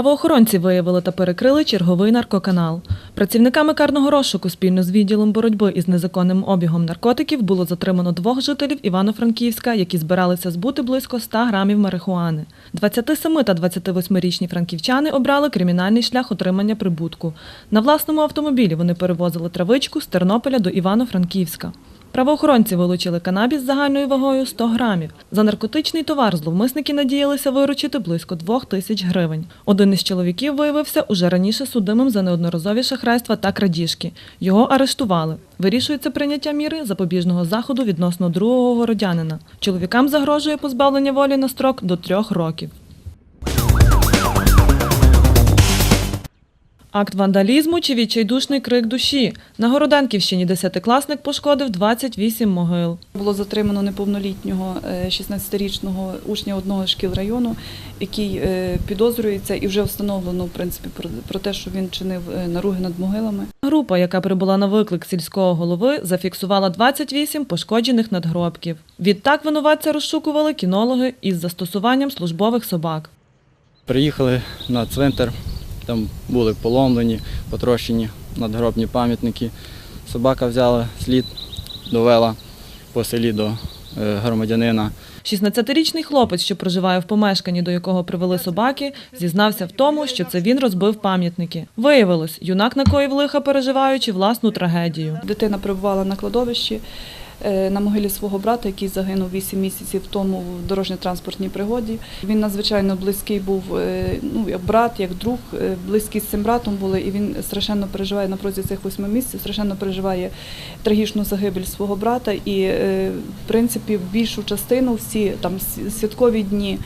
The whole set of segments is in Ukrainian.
Правоохоронці виявили та перекрили черговий наркоканал. Працівниками карного розшуку спільно з відділом боротьби із незаконним обігом наркотиків було затримано двох жителів Івано-Франківська, які збиралися збути близько 100 грамів марихуани. 27 та 28-річні франківчани обрали кримінальний шлях отримання прибутку. На власному автомобілі вони перевозили травичку з Тернополя до Івано-Франківська. Правоохоронці вилучили канабіс загальною вагою 100 грамів. За наркотичний товар зловмисники надіялися виручити близько 2 тисяч гривень. Один із чоловіків виявився уже раніше судимим за неодноразові шахрайства та крадіжки. Його арештували. Вирішується прийняття міри запобіжного заходу відносно другого городянина. Чоловікам загрожує позбавлення волі на строк до трьох років. Акт вандалізму чи відчайдушний крик душі. На Городенківщині десятикласник пошкодив 28 могил. Було затримано неповнолітнього е, 16-річного учня одного з шкіл району, який е, підозрюється і вже встановлено в принципі про, про те, що він чинив е, наруги над могилами. Група, яка прибула на виклик сільського голови, зафіксувала 28 пошкоджених надгробків. Відтак винуватця розшукували кінологи із застосуванням службових собак. Приїхали на цвинтар, там були поломлені, потрощені надгробні пам'ятники. Собака взяла слід, довела по селі до е, громадянина. 16-річний хлопець, що проживає в помешканні, до якого привели собаки, зізнався в тому, що це він розбив пам'ятники. Виявилось, юнак накоїв лиха, переживаючи власну трагедію. Дитина перебувала на кладовищі на могилі свого брата, який загинув 8 місяців тому в дорожньо-транспортній пригоді. Він надзвичайно близький був, е, ну як брат, як друг, е, близькі з цим братом були, і він страшенно переживає на протязі цих восьми місяців, страшенно переживає трагічну загибель свого брата. І е, в принципі більшу частину всі там святкові дні.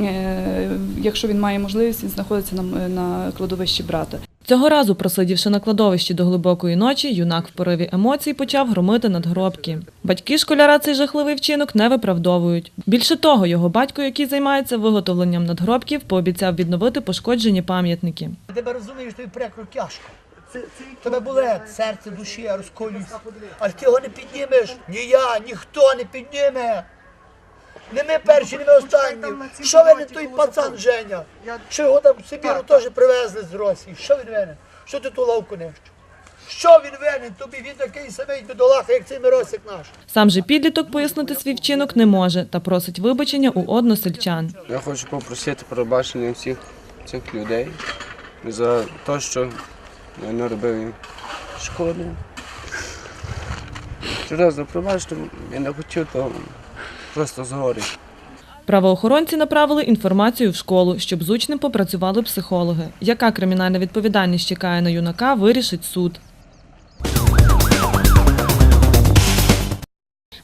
е, Якщо він має можливість, він знаходиться на, на кладовищі брата. Цього разу, просидівши на кладовищі до глибокої ночі, юнак в пориві емоцій почав громити надгробки. Батьки школяра цей жахливий вчинок не виправдовують. Більше того, його батько, який займається виготовленням надгробків, пообіцяв відновити пошкоджені пам'ятники. Тебе розумієш, тобі прикро тяжко. Тебе болить серце, душі розколюється. Але ти його не піднімеш. Ні я, ніхто не підніме. Не ми перші, не ми останні. Що винен той пацан Женя? Що його там в Сибіру теж привезли з Росії? Що він винен? Що ти ту лавку нищиш? Що він винен? Тобі він такий самий бідолаха, як цей Миросик наш. Сам же підліток пояснити свій вчинок не може та просить вибачення у односельчан. Я хочу попросити пробачення всіх цих людей за те, що я не робив їм шкоди. Серйозно, пробачте, я не хотів, то просто згорить. Правоохоронці направили інформацію в школу, щоб з учнем попрацювали психологи. Яка кримінальна відповідальність чекає на юнака, вирішить суд.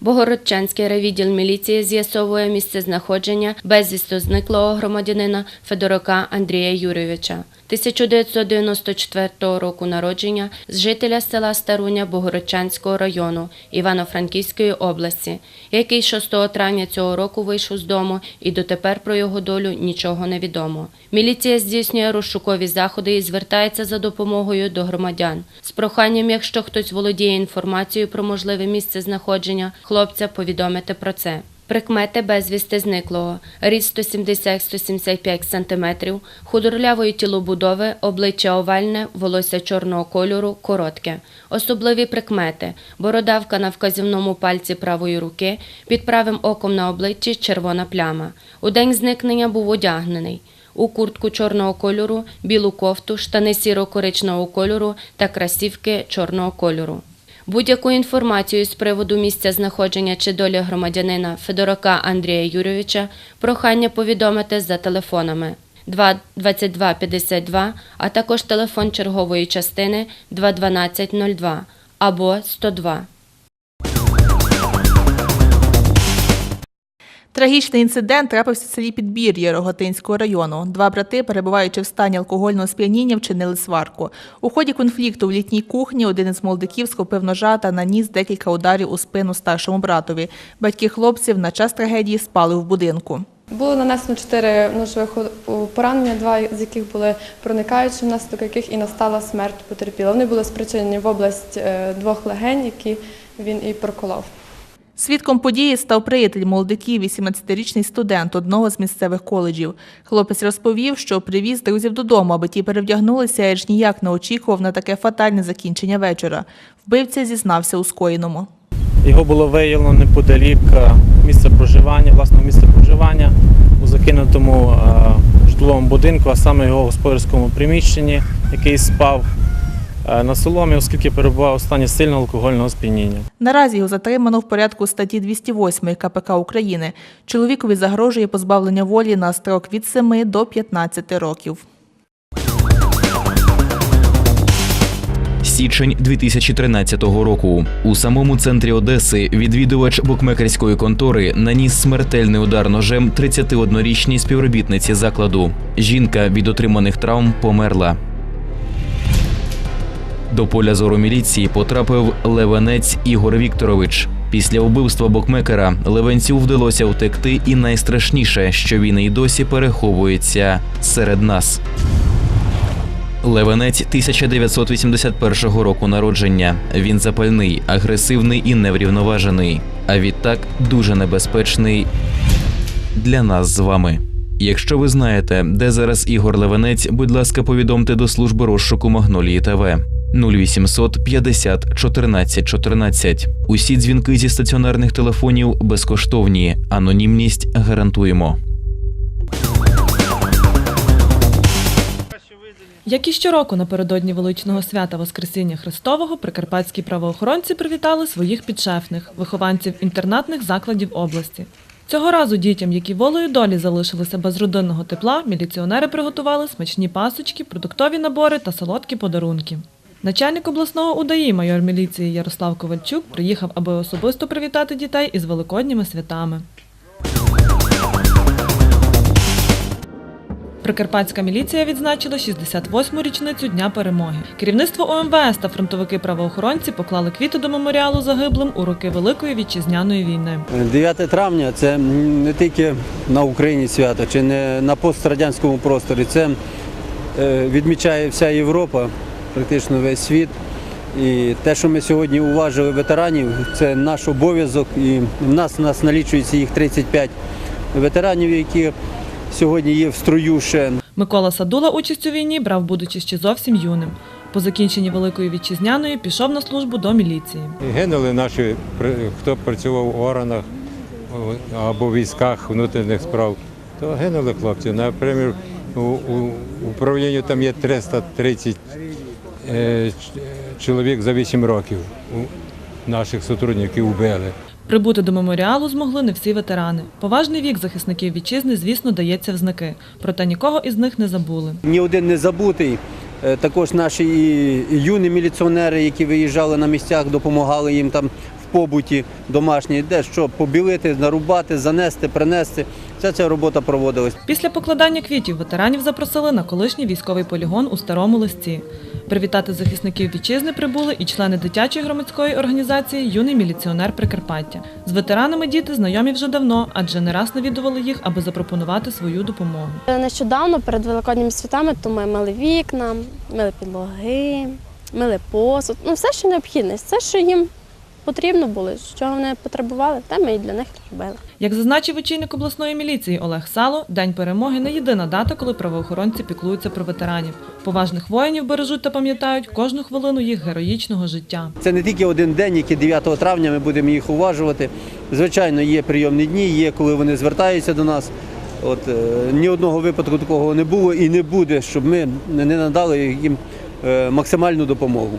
Богородчанський райвідділ міліції з'ясовує місце знаходження безвісто зниклого громадянина Федорука Андрія Юрійовича. 1994 року народження з жителя села Старуня Богородчанського району Івано-Франківської області, який 6 травня цього року вийшов з дому і дотепер про його долю нічого не відомо. Міліція здійснює розшукові заходи і звертається за допомогою до громадян з проханням, якщо хтось володіє інформацією про можливе місце знаходження хлопця, повідомити про це. Прикмети безвісти зниклого. Ріст 170-175 см, худорлявої тілобудови, обличчя овальне, волосся чорного кольору, коротке. Особливі прикмети. Бородавка на вказівному пальці правої руки, під правим оком на обличчі червона пляма. У день зникнення був одягнений. У куртку чорного кольору, білу кофту, штани сіро-коричневого кольору та красівки чорного кольору. Будь-яку інформацію з приводу місця знаходження чи долі громадянина Федорока Андрія Юрійовича прохання повідомити за телефонами 2 22 52, а також телефон чергової частини 21202 або 102. Трагічний інцидент трапився в селі Підбір'я Роготинського району. Два брати, перебуваючи в стані алкогольного сп'яніння, вчинили сварку. У ході конфлікту в літній кухні один із молодиків схопив ножа та наніс декілька ударів у спину старшому братові. Батьки хлопців на час трагедії спали в будинку. Було нанесено чотири ножових поранення, два з яких були проникаючі, внаслідок яких і настала смерть потерпілого. Вони були спричинені в область е, двох легень, які він і проколов. Свідком події став приятель молодиків, 18-річний студент одного з місцевих коледжів. Хлопець розповів, що привіз друзів додому, аби ті перевдягнулися, і аж ніяк не очікував на таке фатальне закінчення вечора. Вбивця зізнався у скоєному. Його було виявлено неподалік е, місця проживання, власного місця проживання у закинутому е, житловому будинку, а саме його господарському приміщенні, який спав на соломі, оскільки перебував у стані сильного алкогольного сп'яніння. Наразі його затримано в порядку статті 208 КПК України. Чоловікові загрожує позбавлення волі на строк від 7 до 15 років. Січень 2013 року у самому центрі Одеси відвідувач букмекерської контори наніс смертельний удар ножем 31-річній співробітниці закладу. Жінка від отриманих травм померла. До поля зору міліції потрапив левенець Ігор Вікторович. Після вбивства букмекера Левенцю вдалося втекти, і найстрашніше, що він і досі переховується серед нас. Левенець 1981 року народження. Він запальний, агресивний і неврівноважений. А відтак дуже небезпечний для нас з вами. Якщо ви знаєте, де зараз Ігор Левенець, будь ласка, повідомте до служби розшуку Магнолії ТВ 0800 50 14 14. Усі дзвінки зі стаціонарних телефонів безкоштовні. Анонімність гарантуємо. Як і щороку напередодні величного свята Воскресіння Христового прикарпатські правоохоронці привітали своїх підшефних, вихованців інтернатних закладів області. Цього разу дітям, які волею долі залишилися без родинного тепла, міліціонери приготували смачні пасочки, продуктові набори та солодкі подарунки. Начальник обласного УДАІ, майор міліції Ярослав Ковальчук, приїхав, аби особисто привітати дітей із великодніми святами. Прикарпатська міліція відзначила 68-му річницю Дня перемоги. Керівництво ОМВС та фронтовики-правоохоронці поклали квіти до меморіалу загиблим у роки Великої вітчизняної війни. 9 травня це не тільки на Україні свято, чи не на пострадянському просторі. Це е, відмічає вся Європа, практично весь світ. І те, що ми сьогодні уважили ветеранів, це наш обов'язок. І в нас у нас налічується їх 35 ветеранів, які сьогодні є в строю ще. Микола Садула участь у війні брав, будучи ще зовсім юним. По закінченні Великої вітчизняної пішов на службу до міліції. Гинули наші, хто працював у органах або військах внутрішніх справ, то гинули хлопці. Наприклад, у, управлінні там є 330 е, ч- чоловік за 8 років. У наших сотрудників вбили. Прибути до меморіалу змогли не всі ветерани. Поважний вік захисників вітчизни, звісно, дається в знаки. Проте нікого із них не забули. Ні один не забутий. Е, Також наші і юні міліціонери, які виїжджали на місцях, допомагали їм там побуті домашній, де що побілити, нарубати, занести, принести. Вся ця робота проводилась. Після покладання квітів ветеранів запросили на колишній військовий полігон у старому листі. Привітати захисників вітчизни прибули і члени дитячої громадської організації Юний міліціонер Прикарпаття. З ветеранами діти знайомі вже давно, адже не раз навідували їх, аби запропонувати свою допомогу. Нещодавно перед великодніми святами то ми мили вікна, мили підлоги, мили посуд. Ну, все, що необхідне, все, що їм потрібно було, що вони потребували, те ми і для них робили. Як зазначив очільник обласної міліції Олег Сало, День перемоги не єдина дата, коли правоохоронці піклуються про ветеранів. Поважних воїнів бережуть та пам'ятають кожну хвилину їх героїчного життя. Це не тільки один день, який 9 травня ми будемо їх уважувати. Звичайно, є прийомні дні, є коли вони звертаються до нас. От е, ні одного випадку такого не було і не буде, щоб ми не надали їм е, максимальну допомогу.